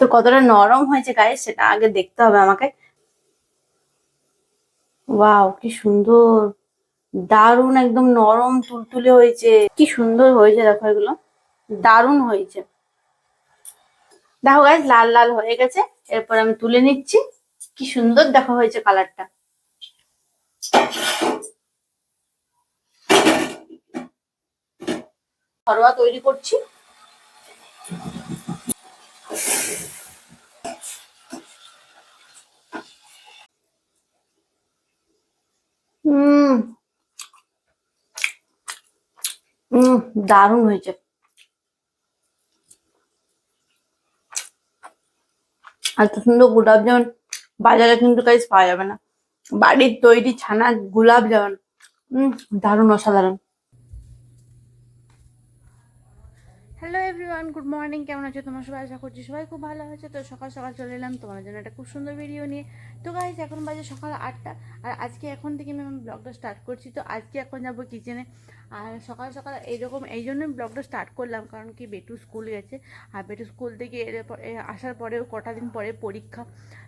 তো কতটা নরম হয়েছে গায়ে সেটা আগে দেখতে হবে আমাকে। ওয়াও কি সুন্দর। দারুণ একদম নরম, তুলতুলে হয়েছে। কি সুন্দর হয়েছে, দেখো এগুলো। দারুণ হয়েছে। দেখো গাইজ লাল লাল হয়ে গেছে। এরপর আমি তুলে নিচ্ছি। কি সুন্দর দেখা হয়েছে কালারটা ঘরোয়া তৈরি করছি। দারুণ হয়েছে। এত সুন্দর গোলাপ জামুন। বাজারে কিন্তু কাজ পাওয়া যাবে না। বাড়ির তৈরি ছানা গোলাপ হুম দারুণ, অসাধারণ। হ্যালো এভরিওয়ান গুড মর্নিং কেমন আছো তোমার সবাই? আশা করছি সবাই খুব ভালো আছে। তো সকাল সকাল চলে এলাম তোমার জন্য একটা খুব সুন্দর ভিডিও নিয়ে। তো গাইজ এখন বাজে সকাল আটটা। আর আজকে এখন থেকে আমি ব্লগটা স্টার্ট করছি। তো আজকে এখন যাব কিচেনে আর সকাল সকাল এইরকম এই জন্যই ব্লগটা স্টার্ট করলাম, কারণ কি বেটু স্কুল গেছে। আর বেটু স্কুল থেকে এর আসার পরেও কটা দিন পরে পরীক্ষা।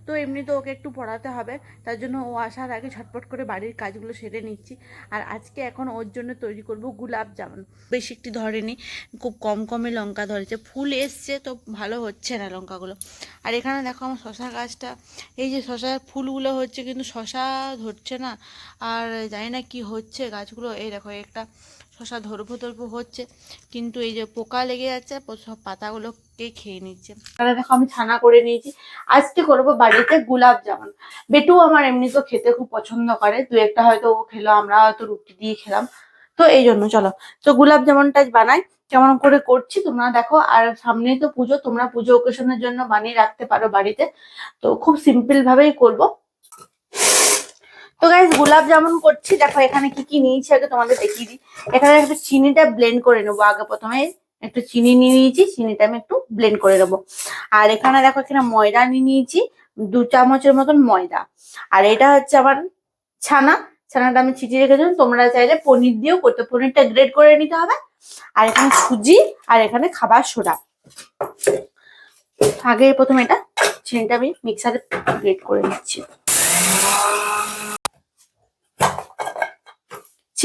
তো এমনি তো ওকে একটু পড়াতে হবে, তার জন্য ও আসার আগে ঝটপট করে বাড়ির কাজগুলো সেরে নিচ্ছি। আর আজকে এখন ওর জন্য তৈরি করব গোলাপ জামুন। বেশি একটি ধরেনি, খুব কম কমে লঙ্কা ধরেছে। ফুল এসছে, তো ভালো হচ্ছে না লঙ্কাগুলো। আর এখানে দেখো আমার শশা গাছটা, এই যে শশার ফুলগুলো হচ্ছে, কিন্তু শশা ধরছে না। আর জানি না কি হচ্ছে গাছগুলো। এই দেখো একটা শশা ধরবো ধরবো হচ্ছে, কিন্তু এই যে পোকা লেগে যাচ্ছে, সব পাতাগুলোকে খেয়ে নিচ্ছে। এখানে দেখো আমি ছানা করে নিয়েছি। আজকে করব বাড়িতে গোলাপ জামুন। বেটু আমার এমনি তো খেতে খুব পছন্দ করে। দু একটা হয়তো ও খেলো, আমরা হয়তো রুটি দিয়ে খেলাম। তো এই জন্য চলো। তো গোলাপ জামুনটা বানাই। কেমন করে করছি তোমরা দেখো। আর সামনেই তো পুজো, তোমরা পুজো ওকেশনের জন্য বানিয়ে রাখতে পারো বাড়িতে। তো খুব সিম্পল ভাবেই করব। তো গাইজ গোলাপ জামুন করছি। দেখো এখানে কি কি নিয়েছি আগে তোমাদের দেখিয়ে দিই। এখানে একটু চিনিটা ব্লেন্ড করে নেব আগে প্রথমে। একটু চিনি নিয়ে নিয়েছি, চিনিটা আমি একটু ব্লেন্ড করে নেব। আর এখানে দেখো, এখানে ময়দা নিয়ে নিয়েছি। দু চামচের মতন ময়দা। আর এটা হচ্ছে আমার ছানা। ছানাটা আমি ছিটিয়ে রেখেছিলাম। তোমরা চাইলে পনির দিয়েও করতে, পনিরটা গ্রেড করে নিতে হবে। আর এখানে সুজি, আর এখানে খাবার সোডা। আগে প্রথমে এটা চিনিটা আমি মিক্সারে গ্রেড করে নিচ্ছি।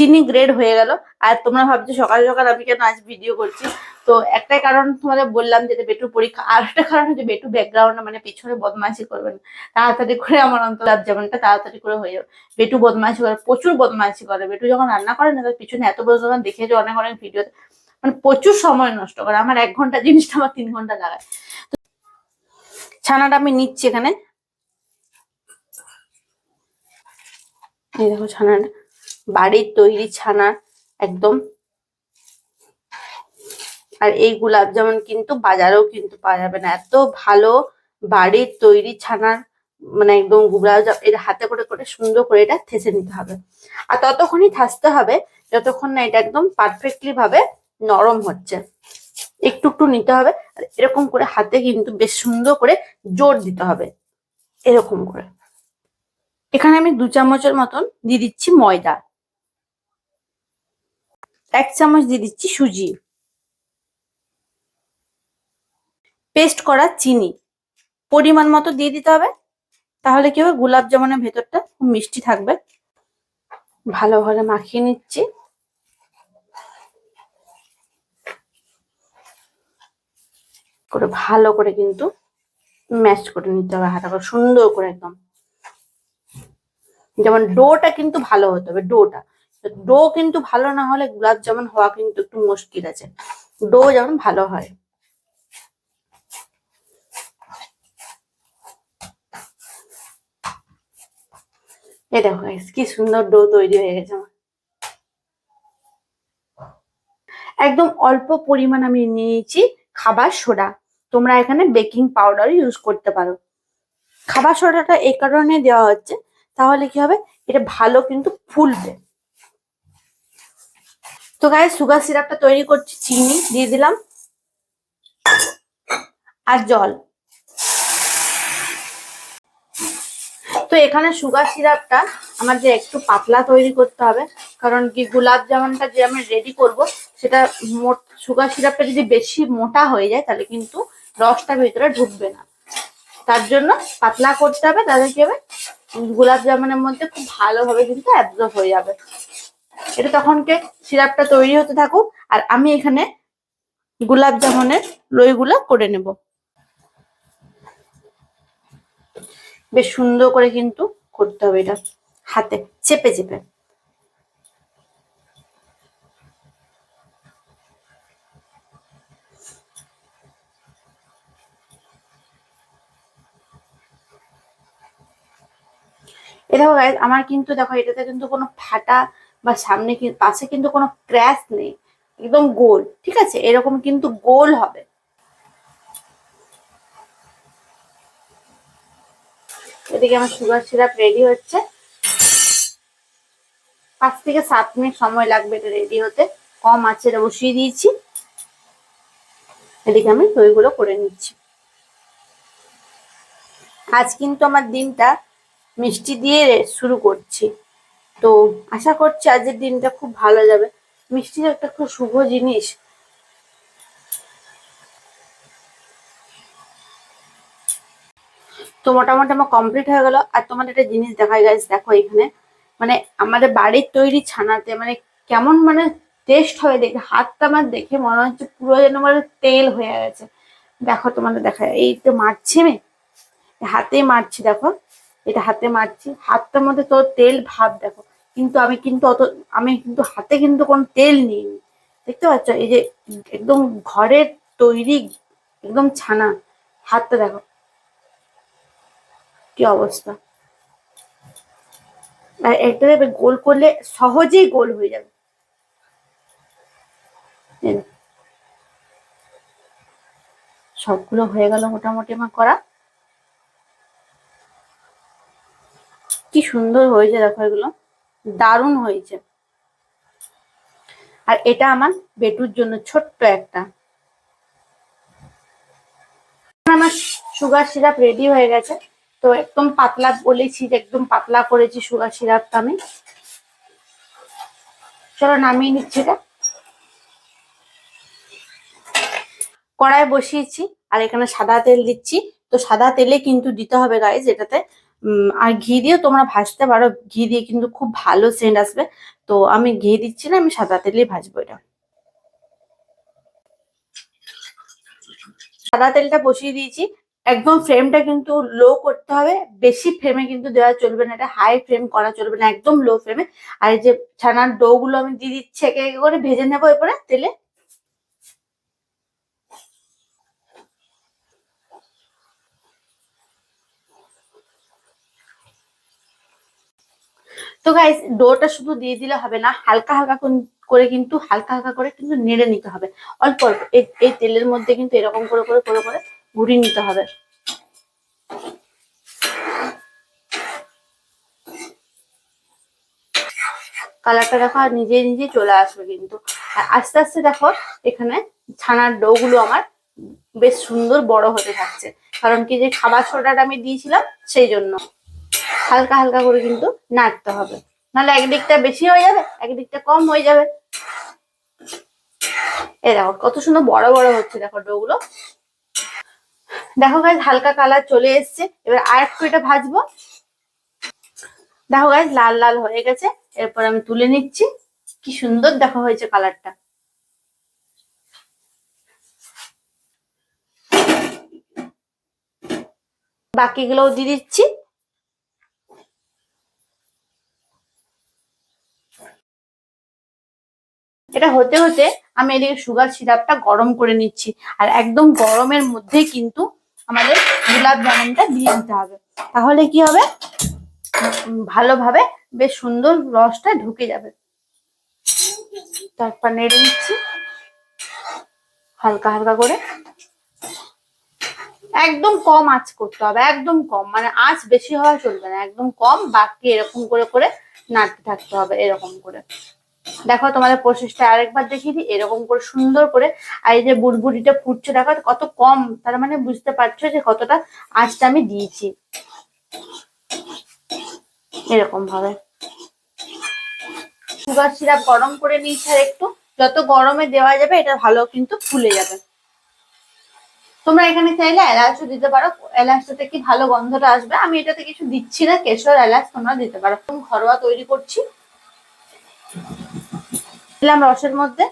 চিনি গ্রেড হয়ে গেল। আর তোমরা ভাবছ সকাল সকাল আমি কেন আজ ভিডিও করছি? তো একটাই কারণ তোমাদের বললাম যে বেটু পরীক্ষা। আর একটা কারণ হচ্ছে বেটু ব্যাকগ্রাউন্ড মানে পেছনে বদমাইশি করবে না। তাড়াতাড়ি করে আমার অন্তরাব যেমনটা তাড়াতাড়ি করে হয়ে যাবে। বেটু বদমাইশি করে, প্রচুর বদমাইশি করে। বেটু যখন রান্না করে না, তার পিছনে এত বড় যখন দেখেছে অনেক অনেক ভিডিওতে মানে প্রচুর সময় নষ্ট করে। আমার এক ঘণ্টা জিনিসটা আমার তিন ঘণ্টা লাগায়। তো ছানাটা আমি নিচ্ছি এখানে। এই দেখো ছানাটা। বাড়ির তৈরি ছানা একদম। আর এই গোলাপ জামুন কিন্তু বাজারেও কিন্তু পাওয়া যাবে না। এত ভালো বাড়ির তৈরি ছানার মানে একদম জামুন এটা হাতে করে করে সুন্দর করে এটা থেসে নিতে হবে। আর ততক্ষণই থাসতে হবে যতক্ষণ না এটা একদম পারফেক্টলি ভাবে নরম হচ্ছে। একটু একটু নিতে হবে আর এরকম করে হাতে কিন্তু বেশ সুন্দর করে জোর দিতে হবে। এরকম করে। এখানে আমি দু চামচের মতন দিয়ে দিচ্ছি ময়দা। এক চামচ দিয়ে দিচ্ছি সুজি। পেস্ট করা চিনি। পরিমাণ মতো দিয়ে দিতে হবে। তাহলে কি হবে? গোলাপ জামুনের ভেতরটা খুব মিষ্টি থাকবে। ভালোভাবে মাখিয়ে নিচ্ছি। করে ভালো করে কিন্তু ম্যাশ করে নিতে হবে হাতা করে সুন্দর করে একদম। যেমন ডোটা কিন্তু ভালো হতে হবে, ডোটা। ডো কিন্তু ভালো না হলে গোলাপ জামুন হওয়া কিন্তু একটু মুশকিল আছে। ডো যেমন ভালো হয়। এ দেখো কি সুন্দর ডো তৈরি হয়ে গেছে আমার। একদম অল্প পরিমাণ আমি নিয়েছি খাবার সোডা। তোমরা এখানে বেকিং পাউডার ইউজ করতে পারো। খাবার সোডাটা এই কারণে দেওয়া হচ্ছে, তাহলে কি হবে? এটা ভালো কিন্তু ফুলবে। তো গায়ে সুগার সিরাপটা তৈরি করছি, চিনি দিয়ে দিলাম। আর জল। তো এখানে সুগার সিরাপটা আমাদের একটু পাতলা তৈরি করতে হবে, কারণ কি গোলাপ জামুনটা যে আমি রেডি করব, সেটা সুগার সিরাপটা যদি বেশি মোটা হয়ে যায়, তাহলে কিন্তু রসটা ভিতরে ঢুকবে না। তার জন্য পাতলা করতে হবে, তাহলে কি হবে? গোলাপ জামুনের মধ্যে খুব ভালোভাবে কিন্তু অ্যাবজর্ব হয়ে যাবে। এটা তখনকে সিরাপটা তৈরি হতে থাকুক, আর আমি এখানে গোলাপ জামুনের লইগুলো করে নেব। বেশ সুন্দর করে কিন্তু করতে হবে এটা হাতে, চেপে চেপে। দেখো আমার কিন্তু দেখো এটাতে কিন্তু কোনো ফাটা বা সামনে পাশে কিন্তু কোনো ক্র্যাশ নেই, একদম গোল, ঠিক আছে? এরকম কিন্তু গোল হবে। এদিকে আমার সুগার সিরাপ রেডি হচ্ছে। পাঁচ থেকে সাত মিনিট সময় লাগবে এটা রেডি হতে। কম আছে এটা বসিয়ে দিয়েছি। এদিকে আমি দইগুলো করে নিচ্ছি। আজ কিন্তু আমার দিনটা মিষ্টি দিয়ে শুরু করছি। তো আশা করছি আজকের দিনটা খুব ভালো যাবে। মিষ্টি একটা খুব শুভ জিনিস। তো মোটামুটি আমার কমপ্লিট হয়ে গেল। আর তোমাদের একটা জিনিস দেখাই গাইস দেখো এখানে। মানে আমাদের বাড়ির তৈরি ছানাতে মানে কেমন মানে টেস্ট হবে দেখে, হাতটা আমার দেখে মনে হচ্ছে পুরো যেন মানে তেল হয়ে গেছে। দেখো তোমাদের দেখা এই তো মারছি আমি হাতে মারছি, দেখো। এটা হাতে মারছি। হাতটার মধ্যে তোর তেল ভাব দেখো। কিন্তু আমি কিন্তু অত, আমি কিন্তু হাতে কিন্তু কোনো তেল নিইনি। দেখতে পাচ্ছ? এই যে একদম ঘরের তৈরি একদম ছানা। হাতটা দেখো। কি অবস্থা? আর একটা গোল করলে সহজেই গোল হয়ে যাবে। সবগুলো হয়ে গেল মোটামুটি আমার করা। কি সুন্দর হয়েছে দেখো এগুলো। দারুণ হয়েছে। আর এটা আমার বেটুর জন্য ছোট্ট একটা। আমার সুগার সিরাপ রেডি হয়ে গেছে। তো একদম পাতলা বলেছি যে একদম পাতলা করেছি সুগার সিরাপটা আমি। চলো নামিয়ে নিচ্ছি এটা। কড়াই বসিয়েছি আর এখানে সাদা তেল দিচ্ছি। তো সাদা তেলে কিন্তু দিতে হবে এটাতে উম, আর ঘি দিয়েও তোমরা ভাজতে পারো। ঘি দিয়ে কিন্তু খুব ভালো সেন্ট আসবে। তো আমি ঘি দিচ্ছি না, আমি সাদা তেলেই ভাজবো এটা। সাদা তেলটা বসিয়ে দিয়েছি। একদম ফ্লেমটা কিন্তু লো করতে হবে। বেশি ফ্লেমে কিন্তু দেওয়া চলবে না। এটা হাই ফ্লেম করা চলবে না, একদম লো ফ্লেমে আর এই যে ছানার ডো গুলো আমি দিয়ে দিচ্ছি, একে একে করে ভেজে নেব এরপরে তেলে। তো গাইস ডোটা শুধু দিয়ে দিলে হবে না, হালকা হালকা করে কিন্তু হালকা হালকা করে কিন্তু নেড়ে নিতে হবে। অল্প অল্প, এই তেলের মধ্যে কিন্তু এরকম করে করে করে করে ঘুরিয়ে নিতে হবে। কালারটা দেখো আর নিজে নিজে চলে আসবে কিন্তু। আর আস্তে আস্তে দেখো, এখানে ছানার ডো গুলো আমার বেশ সুন্দর বড় হতে থাকছে। কারণ কি যে খাবার সোডাটা আমি দিয়েছিলাম, সেই জন্য। হালকা হালকা করে কিন্তু নাড়তে হবে। নাহলে একদিকটা বেশি হয়ে যাবে, একদিকটা কম হয়ে যাবে। এ দেখো, কত সুন্দর বড় বড় হচ্ছে দেখো ডোগুলো দেখো গাইজ হালকা কালার চলে এসছে। এবার আর একটু এটা ভাজবো। দেখো গাইজ লাল লাল হয়ে গেছে। এরপর আমি তুলে নিচ্ছি। কি সুন্দর দেখা হয়েছে কালারটা বাকিগুলোও দিয়ে দিচ্ছি। এটা হতে হতে আমি এদিকে সুগার সিরাপটা গরম করে নিচ্ছি। আর একদম গরমের মধ্যেই কিন্তু আমাদের গোলাপ জামুনটা দিয়ে দিতে হবে। তাহলে কি হবে? ভালোভাবে বেশ সুন্দর রসটা ঢুকে যাবে। তারপর নেড়ে নিচ্ছি। হালকা হালকা করে। একদম কম আঁচ করতে হবে, একদম কম। মানে আঁচ বেশি হওয়া চলবে না, একদম কম, বাকি এরকম করে করে নাড়তে থাকতে হবে, এরকম করে। দেখো তোমাদের প্রসেসটা আরেকবার দেখিয়ে দিই, এরকম করে সুন্দর করে, আর এই যে বুড়বুড়িটা ফুটছে, দেখো কত কম, তার মানে বুঝতে পারছ যে কতটা আঁচটা আমি দিয়েছি। এরকম ভাবে। সুগার সিরাপ গরম করে নিয়েছি আর একটু, যত গরমে দেওয়া যাবে এটা ভালো কিন্তু ফুলে যাবে। তোমরা এখানে চাইলে এলাচও দিতে পারো এলাচটাতে কি ভালো গন্ধটা আসবে, আমি এটাতে কিছু দিচ্ছি না, কেশর এলাচ তোমরা দিতে পারো। ঘরোয়া তৈরি করছি। দিলাম রসের মধ্যে।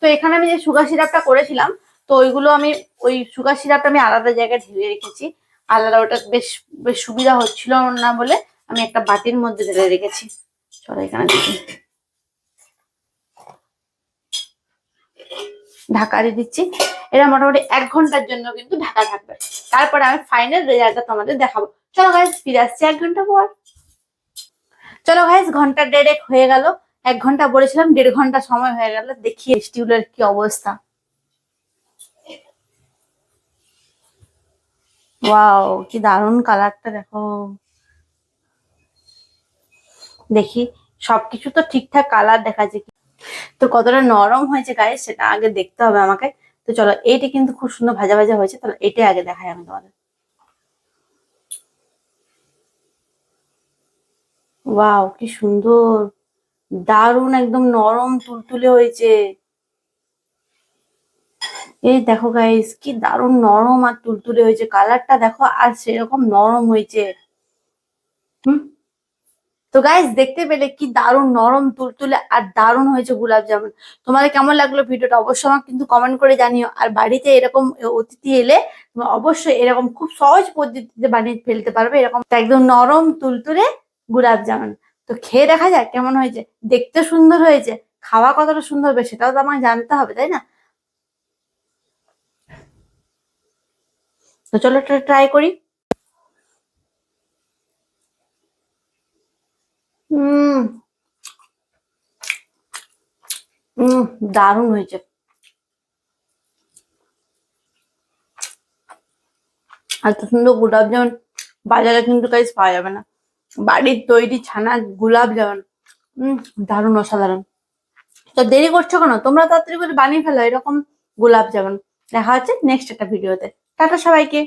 তো এখানে আমি যে সুগার সিরাপটা করেছিলাম, তো ওইগুলো আমি, ওই সুগার সিরাপটা আমি আলাদা জায়গায় ঢেলে রেখেছি। আলাদা ওটা বেশ বেশ সুবিধা হচ্ছিল না বলে আমি একটা বাটির মধ্যে ঢেলে রেখেছি। চলো এখানে দেখি। ঢাকা দিয়ে দিচ্ছি। এটা মোটামুটি এক ঘণ্টার জন্য কিন্তু ঢাকা থাকবে। তারপরে আমি ফাইনাল রেজাল্টটা তোমাদের দেখাবো। চলো গাইজ ফিরে আসছি এক ঘণ্টা পর। চলো গাইজ ঘণ্টা দেড়েক হয়ে গেল। এক ঘণ্টা বলেছিলাম, দেড় ঘণ্টা সময় হয়ে গেল। দেখি স্টিউলের কি অবস্থা। ওয়াও কি দারুণ কালারটা দেখো। দেখি, সবকিছু তো ঠিকঠাক কালার দেখা যায় তো কতটা নরম হয়েছে গায়ে সেটা আগে দেখতে হবে আমাকে। তো চলো, এইটা কিন্তু খুব সুন্দর ভাজা ভাজা হয়েছে, তাহলে এটাই আগে দেখাই আমি তোমাদের। ওয়াও কি সুন্দর। দারুণ একদম নরম, তুলতুলে হয়েছে। এই দেখো গাইস কি দারুণ নরম আর তুলতুলে হয়েছে। কালারটা দেখো আর সেরকম নরম হয়েছে। হুম? তো গাইস দেখতে পেলে কি দারুণ নরম তুলতুলে আর দারুণ হয়েছে গোলাপ জামুন। তোমাদের কেমন লাগল ভিডিওটা অবশ্যই আমাকে কিন্তু কমেন্ট করে জানিও। আর বাড়িতে এরকম অতিথি এলে তুমি অবশ্যই এরকম খুব সহজ পদ্ধতিতে বানিয়ে ফেলতে পারবে এরকম একদম নরম তুলতুলে গোলাপ জামুন। তো খেয়ে দেখা যাক কেমন হয়েছে। দেখতে সুন্দর হয়েছে, খাওয়া কতটা সুন্দর হবে সেটাও তো আমাকে জানতে হবে, তাই না? তো চলো ট্রাই করি হুম হুম দারুণ হয়েছে। এত সুন্দর গোলাপ জামুন। বাজারে কিন্তু কাজ পাওয়া যাবে না। বাড়ির তৈরি ছানা গোলাপ জামুন। হুম দারুণ, অসাধারণ। তো দেরি করছ কেন? তোমরা তাড়াতাড়ি করে বানিয়ে ফেলো, এরকম গোলাপ জামুন। দেখা হচ্ছে নেক্সট একটা ভিডিওতে টাটা সবাইকে।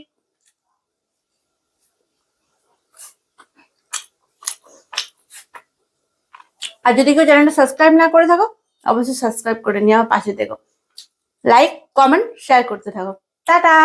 আর যদি কেউ চ্যানেলটা সাবস্ক্রাইব না করে থাকো, অবশ্যই সাবস্ক্রাইব করে নিয়ে আমার পাশে দেখো লাইক কমেন্ট শেয়ার করতে থাকো। টাটা!